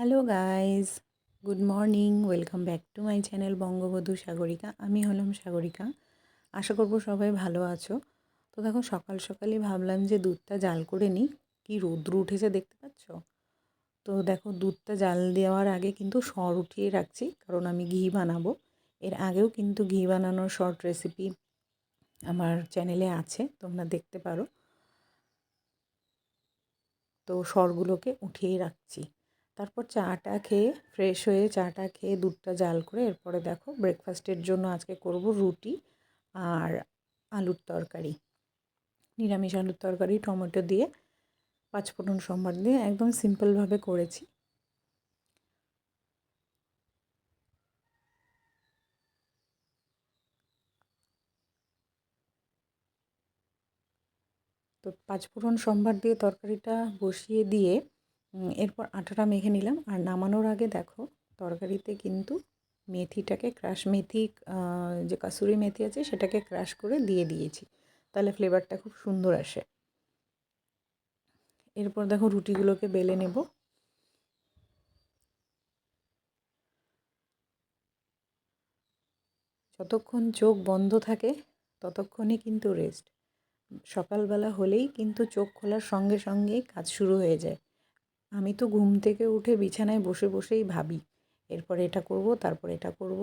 Hello guys good morning welcome back to my channel Bangabadhu Sagarika আমি হলাম সাগরিকা আশা করব সবাই ভালো আছো। তো দেখো, সকাল সকালই ভাবলাম যে দুধটা জাল করে নিই। কি রৌদ্র উঠেছে দেখতে পাচ্ছ? তো দেখো, দুধটা জাল দেওয়ার আগে কিন্তু সর উঠিয়ে রাখছি, কারণ আমি ঘি বানাবো। এর আগেও কিন্তু ঘি বানানোর শর্ট রেসিপি আমার চ্যানেলে আছে, তোমরা দেখতে পারো। তো সরগুলোকে উঠিয়েই রাখছি। তারপর চাটা খেয়ে ফ্রেশ হয়ে চাটা খেয়ে দুধটা জাল করে এরপরে দেখো ব্রেকফাস্টের জন্য আজকে করব রুটি আর আলুর তরকারি। নিরামিষ আলুর তরকারি, টমেটো দিয়ে পাঁচফোড়ন সম্বার দিয়ে একদম সিম্পলভাবে করেছি। তো পাঁচফোড়ন সম্বার দিয়ে তরকারিটা বসিয়ে দিয়ে এরপর আটাটা মেখে নিলাম। আর নামানোর আগে দেখো, তরকারিতে কিন্তু মেথিটাকে ক্রাশ মেথি যে কাসুরি মেথি আছে, সেটাকে ক্রাশ করে দিয়ে দিয়েছি। তাহলে ফ্লেভারটা খুব সুন্দর আসে। এরপর দেখো রুটিগুলোকে বেলে নেব। যতক্ষণ চোখ বন্ধ থাকে, ততক্ষণই কিন্তু রেস্ট সকালবেলা হলেই কিন্তু চোখ খোলার সঙ্গে সঙ্গেই কাজ শুরু হয়ে যায়। আমি তো ঘুম থেকে উঠে বিছানায় বসে বসেই ভাবি, এরপর এটা করব, তারপর এটা করব,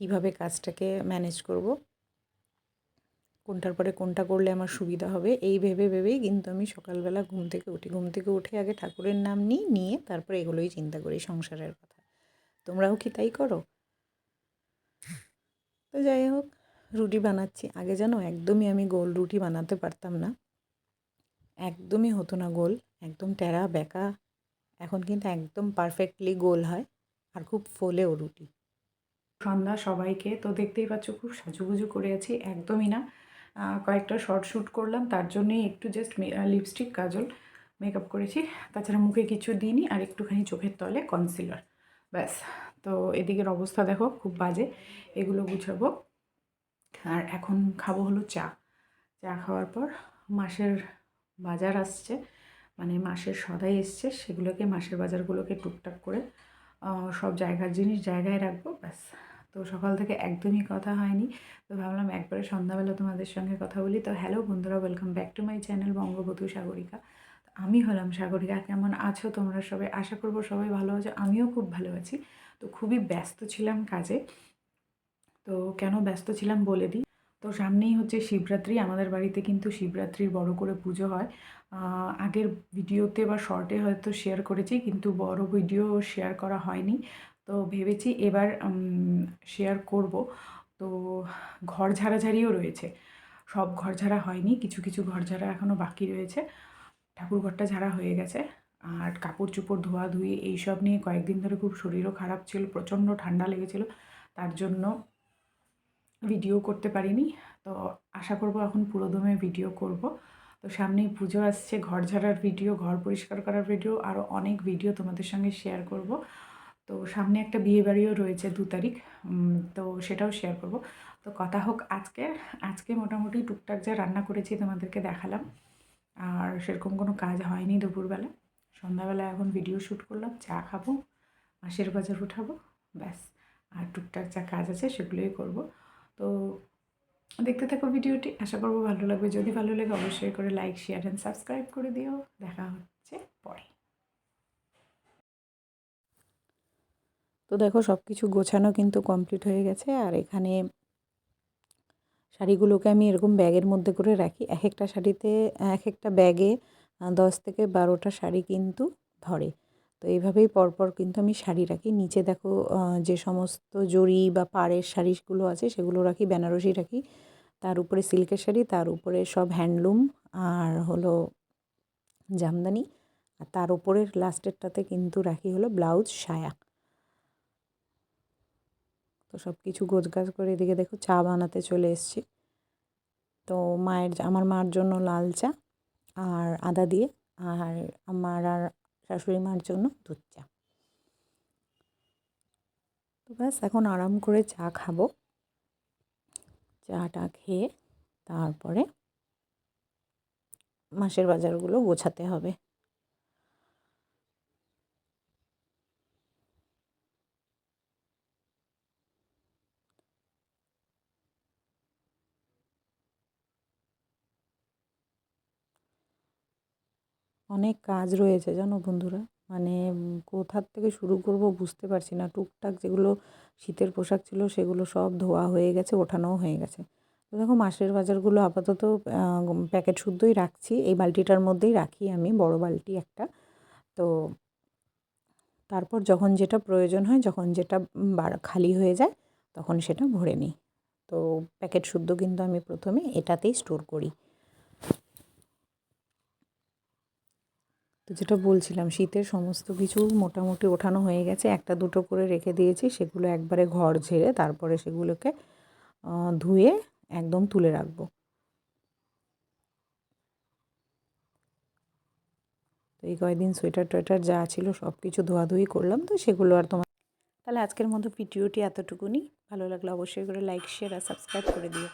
কীভাবে কাজটাকে ম্যানেজ করব? কোনটার পরে কোনটা করলে আমার সুবিধা হবে? এই ভেবে ভেবেই কিন্তু আমি সকালবেলা ঘুম থেকে উঠি। ঘুম থেকে উঠে আগে ঠাকুরের নাম নিই, নিয়ে তারপরে এগুলোই চিন্তা করি, সংসারের কথা। তোমরাও কি তাই করো? তো যাই হোক, রুটি বানাচ্ছি। আগে জানো, একদমই আমি গোল রুটি বানাতে পারতাম না। একদমই হতো না গোল, একদম টেরা, বেঁকা এখন কিন্তু একদম পারফেক্টলি গোল হয় আর খুব ফোলেও রুটি। সন্ধ্যা সবাইকে, তো দেখতেই পাচ্ছ খুব সাজুগুজু করে আছি, একদমই না। কয়েকটা শর্ট শ্যুট করলাম, তার জন্যই একটু জাস্ট লিপস্টিক কাজল মেকআপ করেছি। তাছাড়া মুখে কিছু দিইনি আর একটুখানি চোখের তলে কনসিলার ব্যাস। তো এদিকের অবস্থা দেখো, খুব বাজে, এগুলো গুছাবো। আর এখন খাব হলো চা। চা খাওয়ার পর মাসের বাজার আসছে। মানে মাসের সদাই এসছে, সেগুলোকে মাসের বাজারগুলোকে টুকটাক করে সব জায়গার জিনিস জায়গায় রাখব, ব্যাস। তো সকাল থেকে একদমই কথা হয়নি। তো ভাবলাম একবারে সন্ধ্যাবেলা তোমাদের সঙ্গে কথা বলি। তো হ্যালো বন্ধুরা welcome back to my channel Bangabadhu Sagarika. আমি হলাম সাগরিকা, কেমন আছো তোমরা সবাই? আশা করব সবাই ভালো আছো, আমিও খুব ভালো আছি। তো খুবই ব্যস্ত ছিলাম কাজে। তো কেন ব্যস্ত ছিলাম বলে দিই। তো সামনেই হচ্ছে শিবরাত্রি। আমাদের বাড়িতে কিন্তু শিবরাত্রির বড় করে পুজো হয়। আগের ভিডিওতে বা শর্টে হয়তো শেয়ার করেছি, কিন্তু বড় ভিডিও শেয়ার করা হয়নি। তো ভেবেছি এবার শেয়ার করব। তো ঘর ঝাড়াঝাড়িও রয়েছে। সব ঘর ঝাড়া হয়নি, কিছু কিছু ঘর ঝাড়া এখনও বাকি রয়েছে। ঠাকুর ঘরটা ঝাড়া হয়ে গেছে। আর কাপড় চোপড়, ধোয়া ধুয়ে এইসব নিয়ে কয়েকদিন ধরে খুব শরীরও খারাপ ছিল, প্রচণ্ড ঠান্ডা লেগেছিল। তার জন্য ভিডিও করতে পারিনি। তো আশা করব এখন পুরোদমে ভিডিও করব। তো সামনেই পুজো আসছে, ঘর ঝাড়ার ভিডিও ঘর পরিষ্কার করার ভিডিও আরও অনেক ভিডিও তোমাদের সঙ্গে শেয়ার করব। তো সামনে একটা বিয়ে বাড়িও রয়েছে দু তারিখ তো সেটাও শেয়ার করব। তো কথা হোক আজকে আজকে মোটামুটি টুকটাক যা রান্না করেছি তোমাদেরকে দেখালাম। আর সেরকম কোনো কাজ হয়নি দুপুরবেলা। সন্ধ্যাবেলা এখন ভিডিও শ্যুট করলাম, চা খাব, মাসের বাজার উঠাবো, ব্যাস। আর টুকটাক যা কাজ আছে সেগুলোই করব। তো দেখতে থাকো ভিডিওটি। আশা করব ভালো লাগবে। যদি ভালো লাগে অবশ্যই করে লাইক শেয়ার অ্যান্ড সাবস্ক্রাইব করে দিও। দেখা হচ্ছে পরে। তো দেখো সব কিছু গোছানো কিন্তু কমপ্লিট হয়ে গেছে। আর এখানে শাড়িগুলোকে আমি এরকম ব্যাগের মধ্যে করে রাখি। এক একটা শাড়িতে, এক একটা ব্যাগে দশ থেকে বারোটা শাড়ি কিন্তু ধরে। তো এইভাবেই পরপর কিন্তু আমি শাড়ি রাখি। নিচে দেখো যে সমস্ত জরি বা পাড়ের শাড়িগুলো আছে, সেগুলো রাখি, বেনারসি রাখি। তার উপরে সিল্কের শাড়ি, তার উপরে সব হ্যান্ডলুম আর হলো জামদানি। আর তার উপরের লাস্টেরটাতে কিন্তু রাখি হলো ব্লাউজ, সায়া। তো সব কিছু গোছগাছ করে এদিকে দেখো, চা বানাতে চলে এসছি। তো মায়ের, আমার মার জন্য লাল চা আর আদা দিয়ে। আর আমার আর শাশুড়ি মার জন্য দুধ চা। তো ব্যাস, এখন আরাম করে চা খাব। চাটা খেয়ে তারপরে মাসের বাজারগুলো গোছাতে হবে। অনেক কাজ রয়েছে, জানো বন্ধুরা? মানে কোথার থেকে শুরু করব বুঝতে পারছি না। টুকটাক যেগুলো শীতের পোশাক ছিল সেগুলো সব ধোয়া হয়ে গেছে, ওঠানোও হয়ে গেছে। তো দেখো, মাসের বাজারগুলো আপাতত প্যাকেট শুদ্ধই রাখছি। এই বালতিটার মধ্যেই রাখি আমি, বড় বালতি একটা। তো তারপর যখন যেটা প্রয়োজন হয়, যখন যেটা খালি হয়ে যায়, তখন সেটা ভরে নিই। তো প্যাকেট শুদ্ধ কিন্তু আমি প্রথমে এটাতেই স্টোর করি। যেটা বলছিলাম, শীতের সমস্ত কিছু মোটামুটি ওঠানো হয়ে গেছে। একটা দুটো করে রেখে দিয়েছি, সেগুলো একবারে ঘর ঝেড়ে তারপরে সেগুলোকে ধুয়ে একদম তুলে রাখব। তো এই কয়েকদিন সোয়েটার টোয়েটার যা ছিল সব কিছু ধোয়াধুয়ি করলাম, তো সেগুলো আর তোমার তাহলে আজকের মতো ভিডিওটি এতটুকুনি। ভালো লাগলে অবশ্যই করে লাইক শেয়ার আর সাবস্ক্রাইব করে দিও।